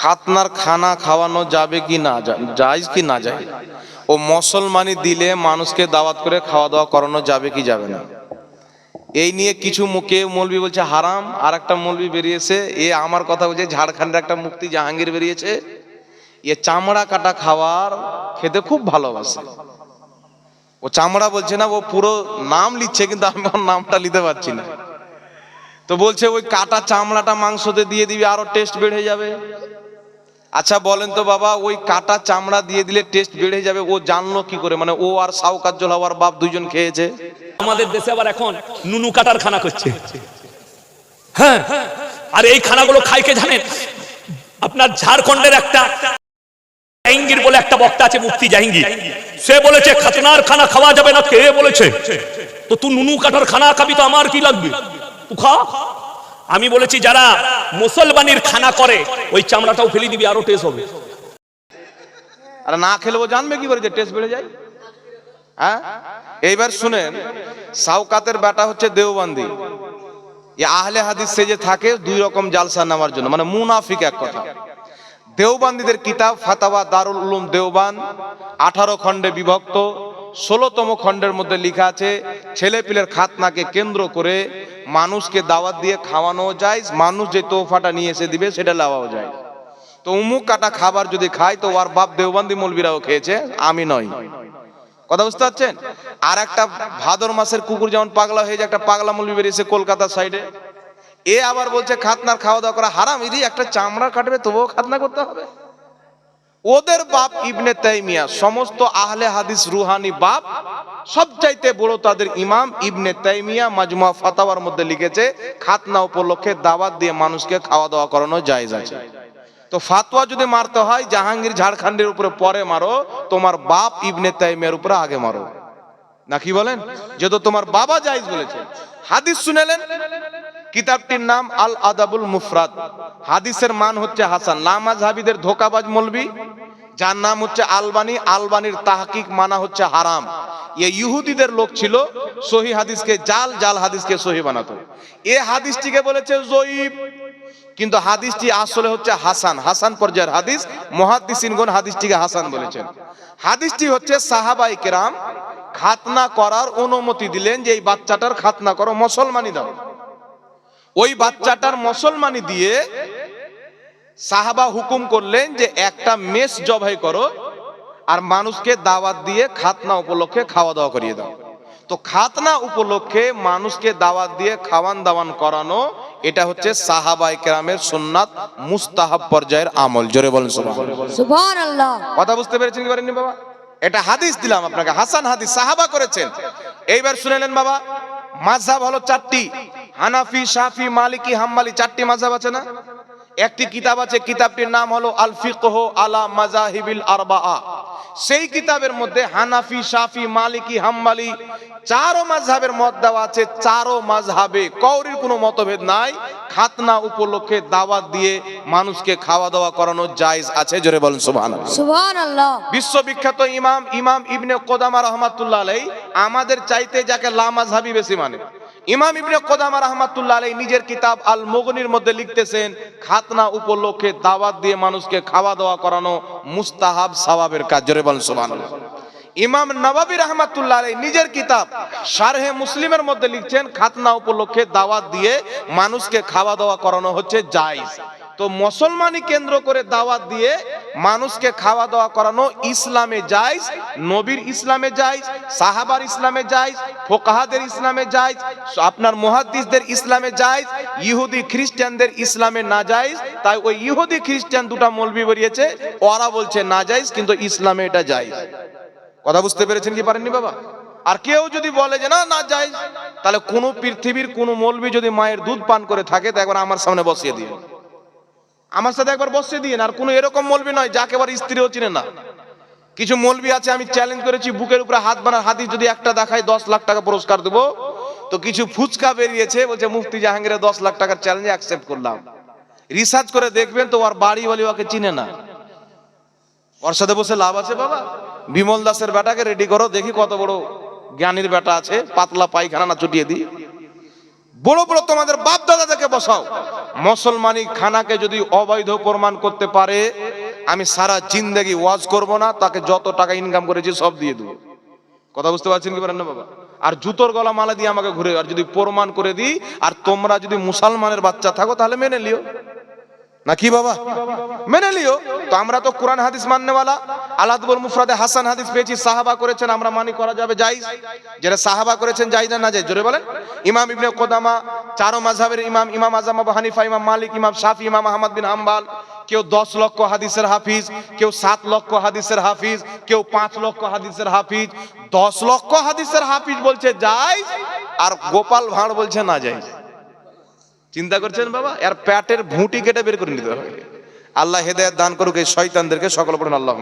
খাতনার খানা খাওয়ানো যাবে কি না যায় কি না যায় ও মুসলমানি দিলে মানুষকে দাওয়াত করে খাওয়া দাওয়া করানো যাবে কি যাবে না? এই নিয়ে কিছু মুখে মৌলবি বলছে, হারাম। আর একটা মৌলবি বেরিয়েছে, এ আমার কথা বলছে ঝাড়খণ্ডের একটা মুক্তি জাহাঙ্গীর বেরিয়েছে। এ চামড়া কাটা খাওয়ার খেতে খুব ভালোবাসে। ও চামড়া বলছে না, ও পুরো নাম লিখছে, কিন্তু আমি ওর নামটা নিতে পারছি না। তো বলছে ওই কাটা চামড়াটা মাংসতে দিয়ে দিবি, আরও টেস্ট বেড়ে যাবে। আচ্ছা বলেন তো বাবা, ওই কাটা চামড়া দিয়ে দিলে টেস্ট বেড়ে যাবে, ও জানলো কি করে? মানে ও আর সাউকাজ্জল হওয়ার বাপ দুইজন খেয়েছে। আমাদের দেশে আবার এখন নুনু কাটার খানা করছে। হ্যাঁ আর এই খানাগুলো খাই কে জানেন? আপনার ঝাড়খণ্ডের একটা জাহাঙ্গীর বলে একটা বক্তা আছে, মুফতি জাহাঙ্গীর। সে বলেছে, খাতনার খানা খাওয়া যাবে না, কে বলেছে? তো তুই নুনু কাটার খানা খাবি তো আমার কি লাগবে? আমি বলেছি, যারা মুসলমানির খানা করে, ওই চামড়াটাও ফেলে দিবি, আরও টেস্ট হবে। আর না খেলব জানবে কি করে যে টেস্ট বেড়ে যায়? হ্যাঁ? এইবার শুনেন সাউকাতের বেটা হচ্ছে দেওবান্দি। আহলে হাদিস সে যে থাকে, দুই রকম জালসা নামার জন্য মানে মুনাফিক এক কথা। দেওবান্দিদের কিতাব, ফাতাওয়া দারুল উলুম দেওবান, আঠারো খণ্ডে বিভক্ত, ষোলোতম খণ্ডের মধ্যে লেখা আছে ছেলে পিলের খাতনাকে কেন্দ্র করে মানুষকে দাওয়াত দিয়ে খাওয়ানো যায়, মানুষ যে তোফাটা নিয়ে এসে দিবে সেটা লাওয়াও যায়। তো উমুক কাটা খাবার যদি খায়, তো ওর বাপ দেওবান্দি মৌলবীরাও খেয়েছে, আমি নয় কথা বুঝতে পারছেন? আর একটা ভাদর মাসের কুকুর যেমন পাগলা হয়ে যায়, একটা পাগলা মৌলবী বেরিয়েছে কলকাতার সাইডে। এ আবার বলছে, খাতনার খাওয়া দাওয়া করা হারাম ইদি একটা চামড়া কাটবে, তবুও খাতনা করতে হবে। ওদের বাপ ইবনে তাইমিয়া, সমস্ত আহলে হাদিস রুহানি বাপ সবচাইতে বড় তাদের ইমাম ইবনে তাইমিয়া মাজমুয়া ফাতাওয়ার মধ্যে লিখেছে, খাতনা উপলক্ষে দাওয়াত দিয়ে মানুষকে খাওয়া দাওয়া করানো জায়েজ আছে। তো ফাতোয়া যদি মারতে হয়, জাহাঙ্গীর ঝাড়খণ্ডের উপরে পরে মারো, তোমার বাপ ইবনে তাইমিয়ার উপরে আগে মারো। না কি বলেন? যেহেতু তোমার বাবা জায়েজ বলেছে। হাদিস শুনেলেন? কিতাবটির নাম আল আদাবুল মুফরাদ। হাদিসের মান হচ্ছে হাসান। লামাজ হাবিদের ধোকাবাজ মলবি। যার নাম হচ্ছে আলবানি, আলবানির তাহকিক মানা হচ্ছে হারাম। এ ইহুদিদের লোক ছিল, সহি হাদিসকে, জাল জাল হাদিসকে সহি বানাতো। এ হাদিসটিকে বলেছে জয়ীব। কিন্তু হাদিসটি আসলে হচ্ছে হাসান। হাসান পর্যায়ের হাদিস মহাদিসিনগণ হাদিসটিকে হাসান বলেছেন। হাদিসটি হচ্ছে সাহাবাই কেরাম খাতনা করার অনুমতি দিলেন যে এই বাচ্চাটার খাতনা করো, মুসলমানি দাও। ওই বাচ্চাটার মুসলমানি দিয়ে সাহাবা হুকুম করলেন যে একটা মেষ জবাই করো আর মানুষকে দাওয়াত দিয়ে খাতনা উপলক্ষে খাওয়া দাওয়া করিয়ে দাও। তো খাতনা উপলক্ষে মানুষকে দাওয়াত দিয়ে খাওয়ান দাওয়ান করানো এটা হচ্ছে সাহাবাই কেরামের সুন্নাত মুস্তাহাব পর্যায়ের আমল। জোরে বলেন সুবহানাল্লাহ। কথা বুঝতে পেরেছেন কি পারেননি বাবা? এটা হাদিস দিলাম আপনাকে হাসান হাদিস সাহাবা করেছেন। এইবার শুনেলেন বাবা মাযহাব হলো চারটি হানাফি শাফি মালিকি হাম্মালি চারটি মাযহাব আছে না? একটি কিতাব আছে কিতাবটির নাম হলো আল ফিকহ আলা মাযাহিবিল আরবাআ। সেই কিতাবের মধ্যে হানাফি শাফি মালিকি হাম্মালি চারো মাযহাবের মত দেওয়া আছে চারো মাযহাবে। কৌরির কোনো মতভেদ নাই। খাতনা উপলক্ষে দাওয়াত দিয়ে মানুষকে খাওয়া দাওয়া করানো জায়েজ আছে জোরে বলেন সুবহানাল্লাহ। সুবহান আল্লাহ বিশ্ববিখ্যাত ইমাম ইমাম ইবনে কোদামা রহমাতুল্লাহ আলাই আমাদের চাইতে যাকে লামাজহাবি বেশি মানে। ইমাম ইবনে কোদামা রহমাতুল্লাহ আলাই নিজের কিতাব আল মুগনির মধ্যে লিখতেছেন, খাতনা উপলক্ষে দাওয়াত দিয়ে মানুষকে খাওয়া দাওয়া করানো মুস্তাহাব সওয়াবের কাজ। জোরে বলেন, সুবহানাল্লাহ। ইমাম নবাবী রহমাতুল্লাহ আলাই নিজের কিতাব শারহে মুসলিমের মধ্যে লিখছেন, খাতনা উপলক্ষে দাওয়াত দিয়ে মানুষকে খাওয়া দাওয়া করানো হচ্ছে জায়েজ। তো মুসলমানি কেন্দ্র করে দাওয়াত দিয়ে মানুষকে খাওয়া দাওয়া করানো ইসলামে জায়েজ, নবীর ইসলামে জায়েজ, সাহাবার ইসলামে জায়েজ, ফোকাহাদের ইসলামে জায়েজ, আপনার মুহাদ্দিসদের ইসলামে জায়েজ, ইহুদি খ্রিস্টানদের ইসলামে না জায়েজ, তাই ওই ইহুদি খ্রিস্টান দুটা মলবি বেরিয়েছে, ওরা বলছে না জায়েজ, কিন্তু ইসলামে এটা জায়েজ। কথা বুঝতে পেরেছেন কি পারেননি বাবা? আর কেউ যদি বলে যে না না যায় তাহলে কোন পৃথিবীর কোন মৌলবি যদি মায়ের দুধ পান করে থাকে, তো একবার আমার সামনে বসিয়ে দিয়ে আমার সাথে একবার বসিয়ে দিয়ে আর কোনো এরকম মলবি নয়, যাকে এবার স্ত্রীও চিনে না। কিছু মলবি আছে, আমি চ্যালেঞ্জ করেছি, বুকের উপরে হাত বানার হাতি যদি একটা দেখায়, দশ লাখ টাকা পুরস্কার দেবো। তো কিছু ফুচকা বেরিয়েছে, বলছে, মুফতি জাহাঙ্গীরের দশ লাখ টাকার চ্যালেঞ্জ অ্যাকসেপ্ট করলাম। রিসার্চ করে দেখবেন তো ওর বাড়ি বলি ওকে চিনে না। ওর সাথে বসে লাভ আছে, বাবা? বিমল দাসের বেটাকে রেডি করো, দেখি কত বড় জ্ঞানীর বেটা আছে, পাতলা পায়খানা না চুটিয়ে দিই। বড় বড় তোমাদের বাপ দাদাদেরকে বসাও। মুসলমানি খানাকে যদি অবৈধ প্রমাণ করতে পারে, আমি সারা জিন্দেগি ওয়াজ করব না, তাকে যত টাকা ইনকাম করেছি সব দিয়ে দেবো। কথা বুঝতে পারছেন কি পারেন না বাবা? আর জুতোর গলা মালা দিয়ে আমাকে ঘুরে, আর যদি প্রমাণ করে দিই, আর তোমরা যদি মুসলমানের বাচ্চা থাকো, তাহলে মেনে লিও না কি বাবা? মেনে লিও তো আমরা তো কোরআন হাদিস মাননেওয়ালা। আলাদবুল মুফরাদে হাসান হাদিস পেয়েছি, সাহাবা করেছেন, আমরা মানি করা যাবে জাইজ যেটা সাহাবা করেছেন জাইজ না জাইজ জোরে বলেন। ইমাম ইবনে কোদামা, চারো মাযহাবের ইমাম ইমাম আজম, আবু হানিফা, ইমাম মালিক, ইমাম শাফি, ইমাম আহমদ বিন হাম্বাল, কেউ দশ লক্ষ হাদিসের হাফিজ, কেউ সাত লক্ষ হাদিসের হাফিজ, কেউ পাঁচ লক্ষ হাদিসের হাফিজ। দশ লক্ষ হাদিসের হাফিজ বলছে জাইজ আর গোপাল ভাঁড় বলছে না জাইজ চিন্তা করছেন বাবা? আর প্যাটের ভুঁটি কেটে বের করে নিতে হবে। আল্লাহ হেদায়ত দান করুক এই শয়তানদেরকে, সকল পড়েন আল্লাহ